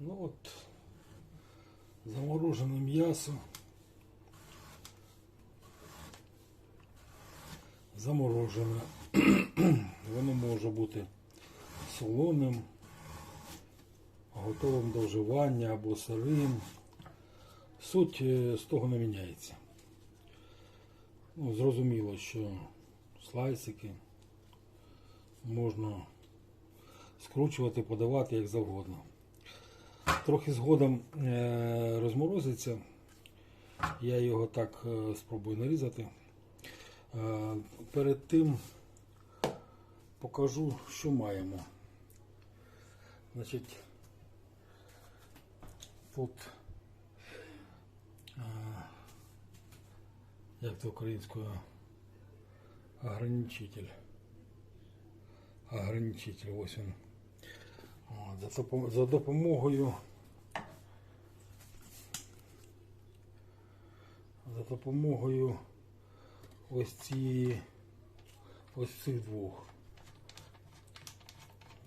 Ну от, заморожене м'ясо. Заморожене. Воно може бути солоним, готовим до вживання або сирим. Суть е, з того не міняється. Ну, зрозуміло, що слайсики можна скручувати, подавати як завгодно. Трохи згодом е, розморозиться. Я його так е, спробую нарізати. Е, Перед тим покажу, що маємо. Значить, тут як це українською ограничитель. Ограничитель, ось він. За, допом- допомогою. За допомогою ось цієї ось цих двох.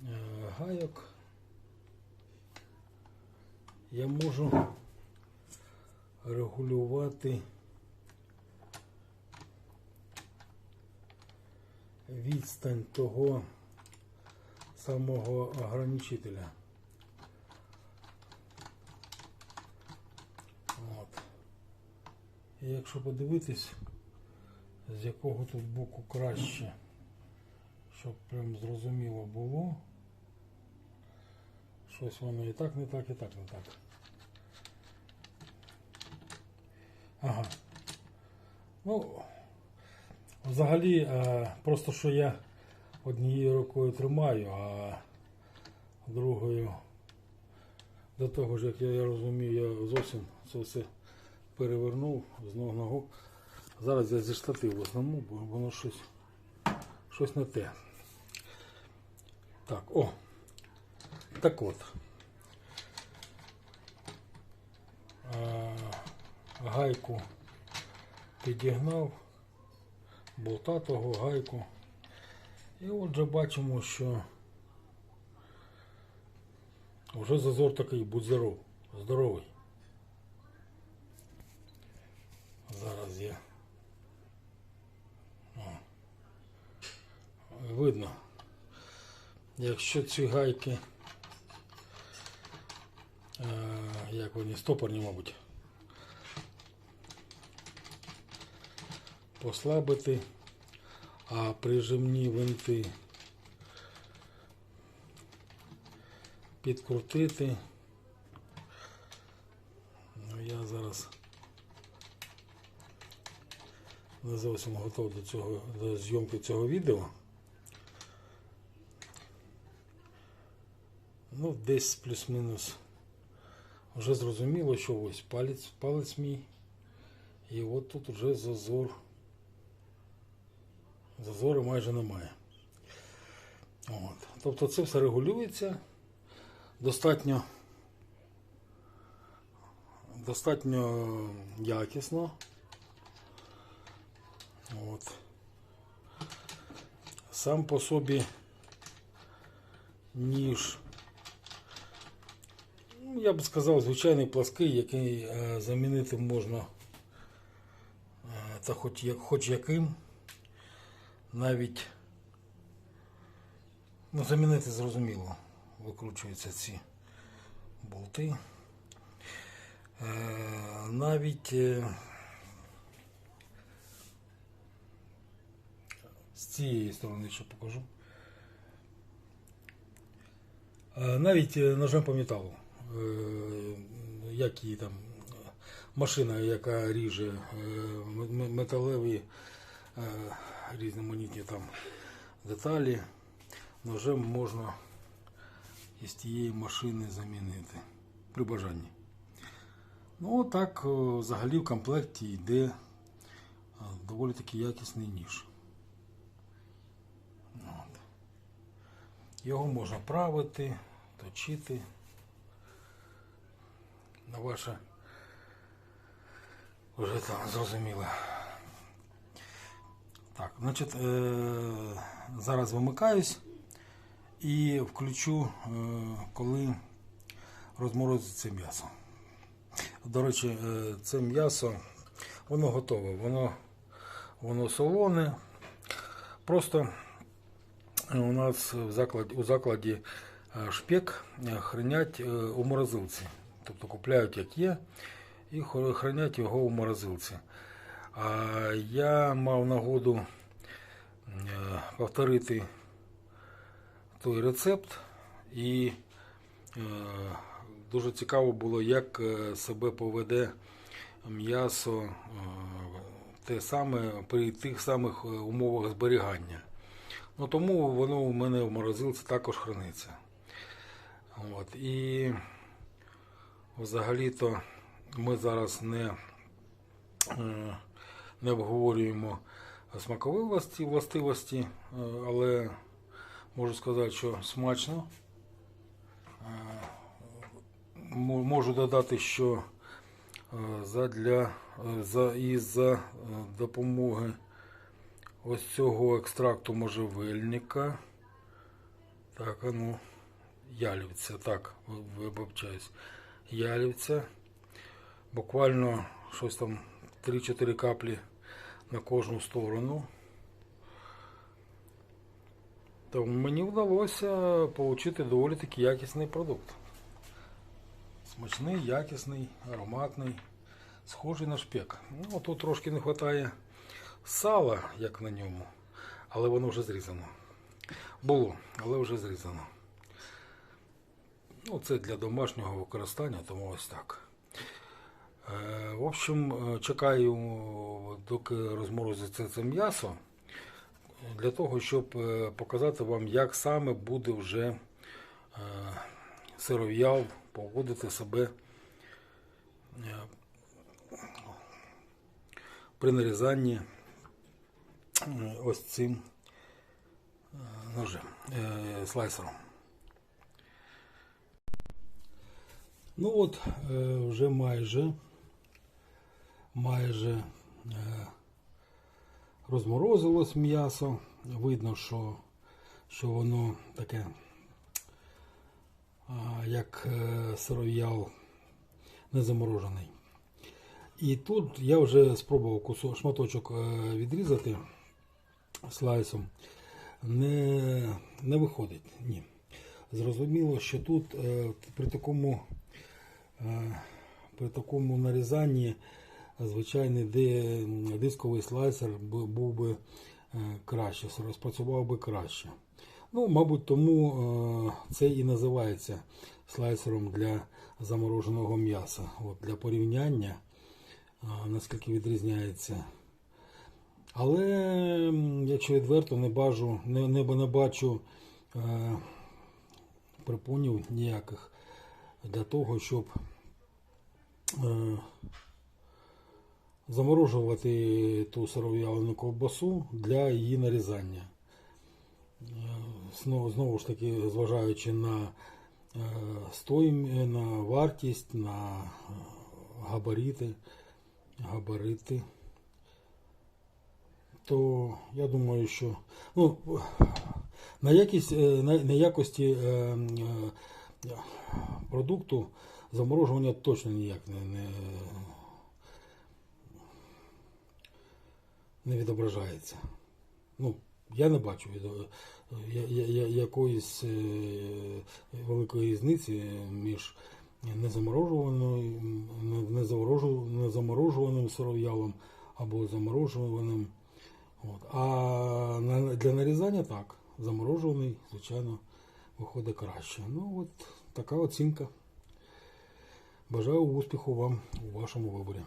Е, гайок. Я можу регулювати відстань того самого ограничителя. От. І якщо подивитись, з якого тут боку краще, щоб прям зрозуміло було, щось воно і так не так, і так не так. Ага. Ну, взагалі, е, просто що я однією рукою тримаю, а другою до того ж, як я розумію, я зовсім це все перевернув з ног ногу. Зараз я зі штатив в бо воно щось, щось не те. Так, о. Так от. Гайку підігнав, болта того гайку. І отже бачимо, що вже зазор такий, будь здоров, здоровий. Зараз я. О. Видно. Якщо ці гайки, е, як вони, стопорні, мабуть, послабити, а прижимні винти підкрутити. Ну, я зараз не зовсім готов до цього до зйомки цього відео. Ну, десь плюс-мінус. Вже зрозуміло, що ось палець, палець мій. І от тут вже зазор. Зазору майже немає. От. Тобто це все регулюється достатньо достатньо якісно. От. Сам по собі ніж, ну, я б сказав, звичайний плаский, який е, замінити можна е, та хоч, хоч яким. Навіть ну, замінити зрозуміло. Викручуються ці болти. Е, навіть е, з цієї сторони ще покажу. Е, навіть е, ножем по металу, е, як і там машина, яка ріже е, металеві е, різноманітні там деталі, ножем можна із тієї машини замінити при бажанні. Ну, так, взагалі в комплекті йде е, доволі таки якісний ніж. От. Його можна правити, точити на ваше вже там зрозуміло. Так, значить, е- зараз вимикаюсь і включу, е- коли розморозити це м'ясо. До речі, е, це м'ясо, воно готове, воно, воно солоне. Просто у нас в закладі, у закладі шпек хранять у морозилці. Тобто купляють як є і хранять його у морозилці. А я мав нагоду е, повторити той рецепт і е, дуже цікаво було, як е, себе поведе м'ясо те саме при тих самих умовах зберігання. Ну, тому воно у мене в морозилці також храниться. От. І взагалі-то ми зараз не, не обговорюємо смакові властивості, е, але можу сказати, що смачно. Е, Можу додати, що е, е, за, і за допомоги ось цього екстракту можжевельника. Так, а ну, ялівця, так, ви- вибачаюсь. Ялівця. Буквально щось там 3-4 каплі на кожну сторону. То мені вдалося отримати доволі таки якісний продукт. Смачний, якісний, ароматний, схожий на шпек. Ну, тут трошки не вистачає сала, як на ньому, але воно вже зрізано. Було, але вже зрізано. Ну, це для домашнього використання, тому ось так. Е, В общем, е, чекаю, доки розморозиться це м'ясо, для того, щоб е, показати вам, як саме буде вже сиров'ял поводити себе при нарізанні ось цим ножем, слайсером. Ну от, вже майже, майже е, розморозилось м'ясо. Видно, що, що воно таке, як е, сиров'ял не заморожений. І тут я вже спробував кусок, шматочок е, відрізати слайсом. Не, не виходить. Ні. Зрозуміло, що тут при такому при такому нарізанні звичайний дисковий слайсер був би е, краще, розпрацював би краще. Ну, мабуть, тому е, це і називається слайсером для замороженого м'яса. От, для порівняння, е, наскільки відрізняється. Але, якщо відверто, не бачу, не, не, не бачу е, припонів ніяких для того, щоб е, заморожувати ту сиров'ялену ковбасу для її нарізання. Е, Знову, знову ж таки, зважаючи на е, стоїм, на вартість, на е, габарити, габарити, то я думаю, що ну, на, якість, на, на якості продукту заморожування точно ніяк не, не, не відображається. Ну, я не бачу я, я, я, якоїсь е, великої різниці між незаморожуваною, незаморожуваним сиров'ялом або заморожуваним. От. А для нарізання так, заморожуваний, звичайно, виходить краще. Ну от така оцінка. Бажаю успіху вам у вашому виборі.